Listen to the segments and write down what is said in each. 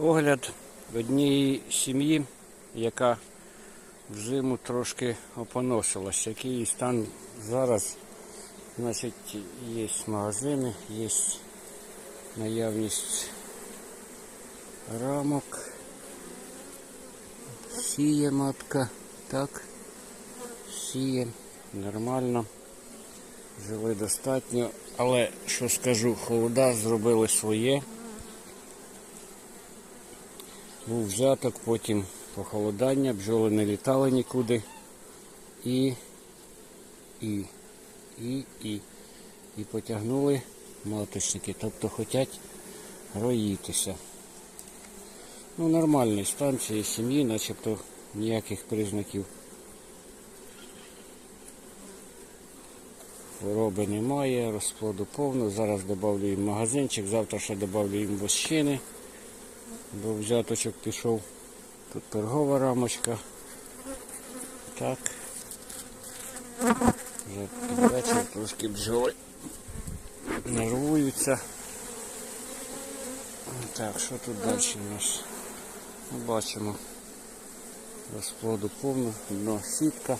Огляд однієї сім'ї, яка взиму трошки опоносилась. Який її стан зараз, значить, є магазини, є наявність рамок, сіє матка, так, сіє, нормально, жили достатньо, але що скажу, холода зробили своє. Був взяток, потім похолодання, бджоли не літали нікуди. І, і, і, і. І потягнули маточники, тобто хочуть роїтися. Ну, нормальний стан цієї сім'ї, начебто ніяких признаків. Хвороби немає, розплоду повно. Зараз додавлю їм магазинчик, завтра ще додавлю їм вощини бо взяточок пішов. Тут торгова рамочка. Так. Вже під вечір трошки бджоли нервуються. Так, що тут далі у нас? Ну, Бачимо. Розплоду повно, дно сітка.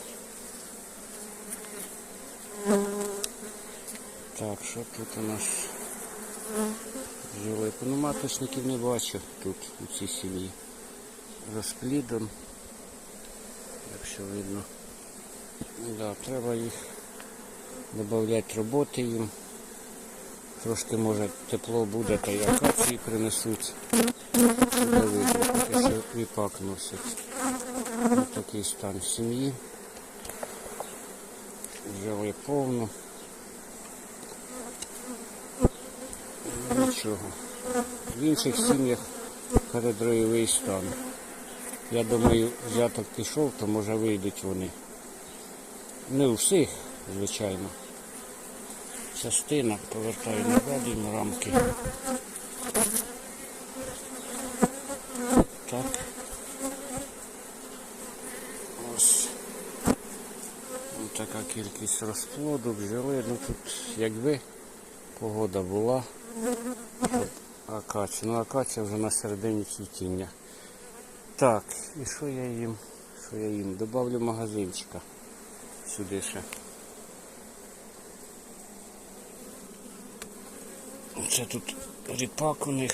Так, що тут у нас? Жили ну, маточників не бачу тут у цій сім'ї. Розплідом, якщо видно. Да, треба їх додати роботи їм. Трошки може тепло буде, та й акації принесуть. Поки що віпак носить. Ось такий стан сім'ї. Жили повно. Нічого. В інших сім'ях передроєвий стан. Я думаю, взяток пішов, то може вийдуть вони. Не у всіх, звичайно. Частина повертаю назад їм рамки. Так. Ось. Ось така кількість розплоду, бджоли. Ну тут якби погода була. Акація. Ну акація вже на середині цвітіння. Так, і що я їм? Що я їм? Добавлю магазинчика сюди ще. Це тут ріпак у них.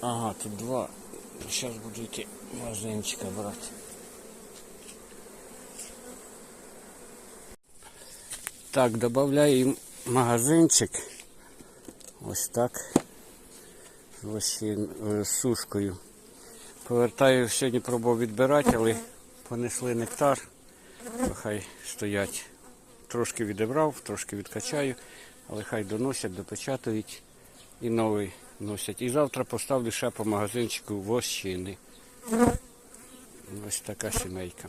Ага, тут два. Зараз буду йти магазинчика брати. Так, додаю їм магазинчик. Ось так. Ось е, з сушкою. Повертаю, сьогодні пробував відбирати, але понесли нектар. Хай стоять. Трошки відібрав, трошки відкачаю, але хай доносять, допечатують і новий носять. І завтра поставлю ще по магазинчику вощини. Ось така сімейка.